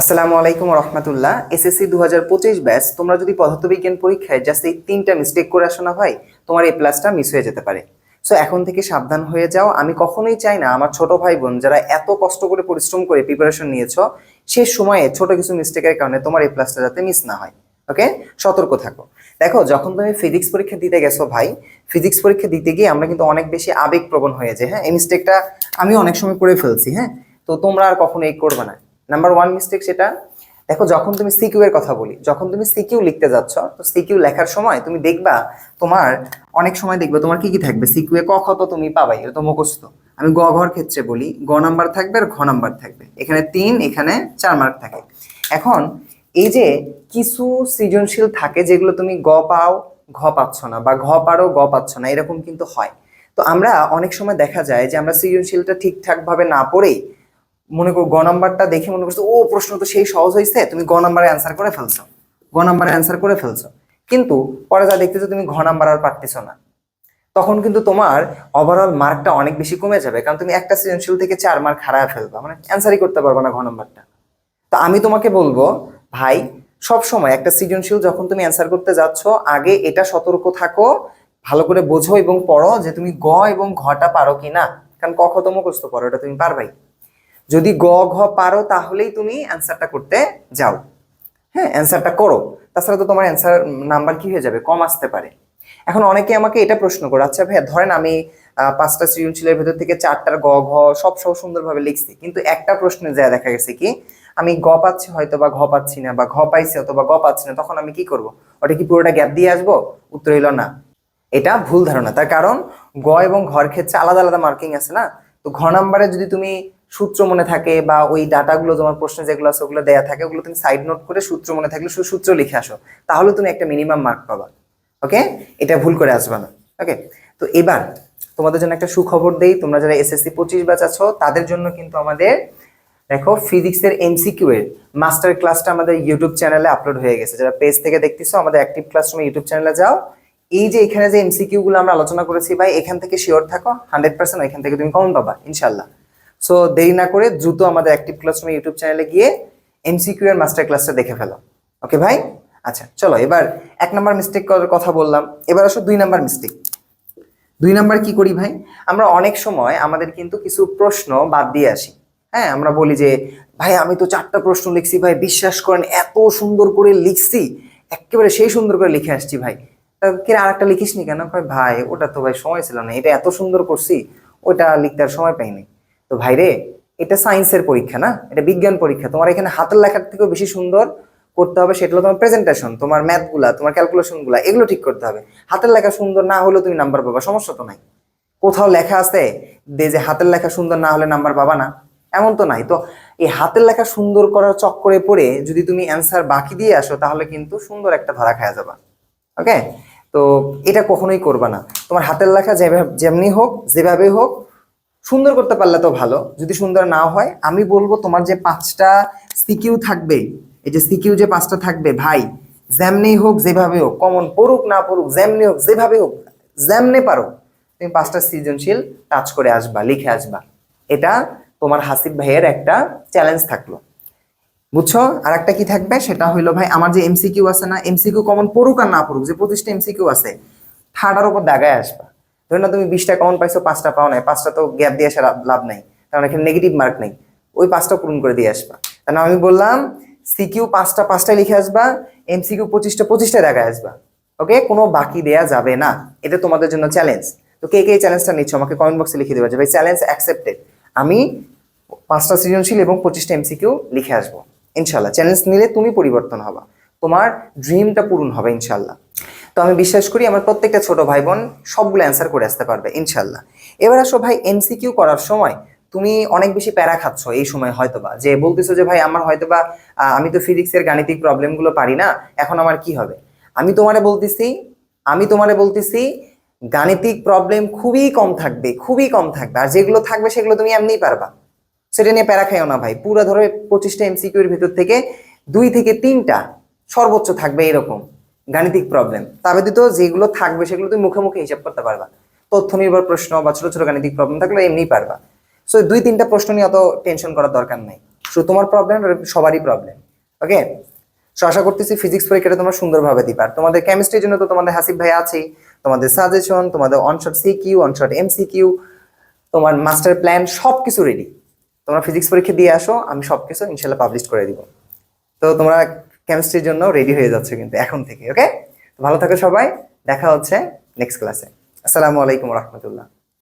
আসসালামু আলাইকুম রহমতুল্লাহ। এসএসসি দু হাজার পঁচিশ ব্যাচ, তোমরা যদি পদার্থবিজ্ঞান পরীক্ষায় জাস্ট এই তিনটা মিস্টেক করে আসো না ভাই, তোমার এই প্লাসটা মিস হয়ে যেতে পারে। সো এখন থেকে সাবধান হয়ে যাও। আমি কখনোই চাই না আমার ছোট ভাই বোন যারা এত কষ্ট করে পরিশ্রম করে প্রিপারেশন নিয়েছো, সে সময়ে ছোট কিছু মিস্টেকের কারণে তোমার এই প্লাসটা যাতে মিস না হয়। ওকে সতর্ক থাকো। দেখো, যখন তুমি ফিজিক্স পরীক্ষা দিতে গেছো ভাই ফিজিক্স পরীক্ষা দিতে গিয়ে আমরা কিন্তু অনেক বেশি আবেগপ্রবণ হয়ে যাই। হ্যাঁ এই মিস্টেকটা আমি অনেক সময় করে ফেলছি হ্যাঁ? তো তোমরা আর কখনো এই করবে না। নাম্বার ওয়ান মিস্টেক সেটা, দেখো যখন তুমি সিকিউ এর কথা বলি, যখন তুমি সিকিউ লিখতে যাচ্ছ, তো সিকিউ লেখার সময় তুমি দেখবা তোমার, অনেক সময় দেখবে তোমার কি কি থাকবে? সিকিউ এ ক খ তো তুমি পাবাই, এটা তো মুখস্থ। আমি গ ঘর ক্ষেত্রে বলি, গ নাম্বার থাকবে আর ঘ নাম্বার থাকবে। এখানে তিন, এখানে চার মার্ক থাকে। এখন এই যে কিছু সৃজনশীল থাকে যেগুলো তুমি গ পাও, ঘ পাচ্ছ না বা ঘ পারো, গ পাচ্ছ না, এরকম কিন্তু হয়। তো আমরা অনেক সময় দেখা যায় যে আমরা সৃজনশীলটা ঠিকঠাক ভাবে না পড়েই মনে করো গ নাম্বারটা দেখে মনে করছ, ও, প্রশ্ন তো সেই সহজ হয়েছে তুমি গ নাম্বারে অ্যান্সার করে ফেলছো। গ নাম্বারে অ্যান্সার করে ফেলছো। কিন্তু পরে যা দেখতেছো, তুমি ঘ নাম্বার আর পারতেছো না। তখন কিন্তু তোমার ওভারঅল মার্কটা অনেক বেশি কমে যাবে, কারণ তুমি একটা সৃজনশীল থেকে চার মার্ক হারায় ফেলবা মানে অ্যান্সারই করতে পারবে না ঘ নাম্বারটা। তো আমি তোমাকে বলব, ভাই সব সময় একটা সৃজনশীল যখন তুমি অ্যান্সার করতে যাচ্ছ, আগে এটা সতর্ক থাকো, ভালো করে বোঝো এবং পড়ো যে তুমি গ এবং ঘটা পারো কি না কারণ ক খ তো মুখস্থ করো, এটা তুমি পারবাই। যদি গ, ঘ পারো, তাহলেই তুমি অ্যান্সারটা করতে যাও। হ্যাঁ অ্যান্সারটা করো। তাছাড়া তো তোমার অ্যান্সার নাম্বার কি হয়ে যাবে? কম আসতে পারে। এখন অনেকে আমাকে এটা প্রশ্ন করে আচ্ছা ভাইয়া, ধরেন আমি পাঁচটা সৃজনশীলের ভেতর থেকে চারটার গ, ঘ সব সব সুন্দরভাবে লিখছি। কিন্তু একটা প্রশ্নে যা দেখা গেছে কি, আমি গ পাচ্ছি হয়তো বা ঘ পাচ্ছি না, বা ঘ পাইছি অথবা গ পাচ্ছি না, তখন আমি কি করব? ওটা কি পুরোটা গ্যাপ দিয়ে আসব? উত্তর হইল না। এটা ভুল ধারণা। তার কারণ, গ এবং ঘর ক্ষেত্রে আলাদা আলাদা মার্কিং আছে না? তো ঘ নাম্বারে যদি তুমি সূত্র মনে থাকে বা ওই ডাটাগুলো, তোমার প্রশ্নে যেগুলো আছে ওগুলো দেয়া থাকে, ওগুলো তুমি সাইড নোট করে সূত্র মনে থাকলে শুধু সূত্র লিখে আসো। তাহলে তুমি একটা মিনিমাম মার্ক পাবা। ওকে এটা ভুল করে আসবে না। ওকে তো এবার তোমাদের জন্য একটা সুখবর দেই। তোমরা যারা এসএসসি পঁচিশ ব্যাচ আছো, তাদের জন্য কিন্তু আমাদের, দেখো ফিজিক্সের এমসিকিউ এর মাস্টার ক্লাসটা আমাদের ইউটিউব চ্যানেলে আপলোড হয়ে গেছে। যারা পেজ থেকে দেখতেছো, আমাদের অ্যাক্টিভ ক্লাসরুমে ইউটিউব চ্যানেলে যাও। এই যে এখানে যে এমসিকিউ গুলো আমরা আলোচনা করেছি ভাই, এখান থেকে শিওর থাকো হান্ড্রেড পার্সেন্ট এখান থেকে তুমি কমন পাবা ইনশাল্লাহ সো দেরি না করে দ্রুত আমাদের অ্যাক্টিভ ক্লাসরুমে ইউটিউব চ্যানেলে গিয়ে এমসিকিউ এর মাস্টার ক্লাসটা দেখে ফেলো। ওকে ভাই? আচ্ছা চলো, এবার এক নাম্বার মিস্টেক করার কথা বললাম। এবার আসো দুই নাম্বার মিস্টেক দুই নাম্বার কি করি, ভাই? আমরা অনেক সময় আমাদের কিন্তু কিছু প্রশ্ন বাদ দিয়ে আসি। হ্যাঁ আমরা বলি যে, ভাই, আমি তো চারটা প্রশ্ন লিখছি, ভাই, বিশ্বাস করেন, এত সুন্দর করে লিখছি, একেবারে সেই সুন্দর করে লিখে আসছি, ভাই। কে আর একটা লিখিস নি কেন ভাই, ওটা তো ভাই সময় ছিল না, এটা এত সুন্দর করছি, ওটা লিখতে আর সময় পাইনি। তো ভাইরে, এটা সায়েন্সের পরীক্ষা না? এটা বিজ্ঞান পরীক্ষা। তোমার এখানে হাতের লেখার থেকেও বেশি সুন্দর করতে হবে, সেটা হলো তোমার প্রেজেন্টেশন তোমার ম্যাথগুলা তোমার ক্যালকুলেশনগুলা, এগুলো ঠিক করতে হবে। হাতের লেখা সুন্দর না হলেও তুমি নাম্বার পাবা, সমস্যা তো নাই। কোথাও লেখা আছে দে যে হাতের লেখা সুন্দর না হলে নাম্বার পাবা না? এমন তো নাই। তো এই হাতের লেখা সুন্দর করার চক্করে পড়ে যদি তুমি অ্যান্সার বাকি দিয়ে আসো, তাহলে কিন্তু সুন্দর একটা ধরা খাওয়া যাবা। ওকে তো এটা কখনোই করবা না। তোমার হাতের লেখা যেমনি হোক, যেভাবে হোক সুন্দর করতে পারলে তো ভালো। যদি সুন্দর না হয়, আমি বলব তোমার যে পাঁচটা সিকিউ থাকবে, এই যে সিকিউ যে পাঁচটা থাকবে, ভাই, যেমনি হোক যেভাবে হোক কমন পড়ুক, না পড়ুক, যেমনি হোক, যেভাবে হোক, যেমনে পারো, তুমি পাঁচটা সৃজনশীল টাচ করে আসবা, লিখে আসবা। এটা তোমার হাসিব ভাইয়ের একটা চ্যালেঞ্জ থাকল। বুঝছ? আর একটা কি থাকবে? সেটা হইল ভাই, আমার যে এমসিকিউ আছে না এমসিকিউ কমন পড়ুক আর না পড়ুক, যে পঁচিশটা এমসিকিউ আছে থার্ডার উপর দাগায় আসবা। ধরে না তুমি বিশটা কমন পাইছো, পাঁচটা পাও নাই, পাঁচটা তো গ্যাপ দিয়ে আসা লাভ- নাই কারণ এখানে নেগেটিভ মার্ক নেই। ওই পাঁচটা পূরণ করে দিয়ে আসবা। তাহলে আমি বললাম সিকিউ পাঁচটা পাঁচটা লিখে আসবা এমসিকিউ পঁচিশটা পঁচিশটা দেখায় আসবা। ওকে কোনো বাকি দেয়া যাবে না। এটা তোমাদের জন্য চ্যালেঞ্জ তো কে কে চ্যালেঞ্জটা নিচ্ছ? আমাকে কমেন্ট বক্সে লিখে দেবে ভাই চ্যালেঞ্জ অ্যাকসেপ্টেড আমি পাঁচটা সৃজনশীল এবং পঁচিশটা এমসিকিউ লিখে আসব। ইনশাল্লাহ। চ্যালেঞ্জ নিলে তুমি পরিবর্তন হবা। তোমার ড্রিমটা পূরণ হবে, ইনশাল্লাহ। তো আমি বিশ্বাস করি আমার প্রত্যেকটা ছোট ভাই বোন সবগুলো অ্যান্সার করে আসতে পারবে ইনশাল্লাহ এবার আসো ভাই এমসিকিউ করার সময় তুমি অনেক বেশি প্যারা খাচ্ছ এই সময় হয়তোবা, যে বলতেছো যে ভাই আমার হয়তোবা আমি তো ফিজিক্সের গাণিতিক প্রবলেমগুলো পারি না, এখন আমার কি হবে? আমি তোমারে বলতেছি, আমি তোমারে বলতেছি, গাণিতিক প্রবলেম খুবই কম থাকবে, খুবই কম থাকবে, আর যেগুলো থাকবে সেগুলো তুমি এমনিই পারবা। সেটা নিয়ে প্যারা খাইও না ভাই, পুরো ধরো পঁচিশটা এমসিকিউর ভিতর থেকে দুই থেকে তিনটা সর্বোচ্চ থাকবে এরকম। গাণিতিক প্রবলেম তবে ব্যতীত যেগুলো থাকবে সেগুলো তুমি মুখে মুখে হিসাব করতে পারবা। তথ্য নির্ভর প্রশ্ন বা ছোট ছোট গাণিতিক প্রবলেম থাকলে এমনি পারবা। সো দুই তিনটা প্রশ্ন নিয়ে অত টেনশন করার দরকার নাই। শুধু তোমার প্রবলেম সবারই প্রবলেম ওকে সো আশা করতেছি ফিজিক্স পরীক্ষাটা তোমরা সুন্দরভাবে দিবা। তোমাদের কেমিস্ট্রির জন্য তো তোমাদের হাসিফ ভাই আছেই। তোমাদের সাজেশন তোমাদের one shot C Q one shot M C Q তোমার মাস্টার প্ল্যান সব কিছু রেডি তোমরা ফিজিক্স পরীক্ষা দিয়ে আসো, আমি সব কিছু ইনশাল্লাহ পাবলিশ করে দিব। তো তোমরা কেমিস্ট্রির জন্য রেডি হয়ে যাচ্ছে কিন্তু এখন থেকে ওকে ভালো থাকো সবাই, দেখা হচ্ছে নেক্সট ক্লাসে আসসালামু আলাইকুম রহমতুল্লাহ।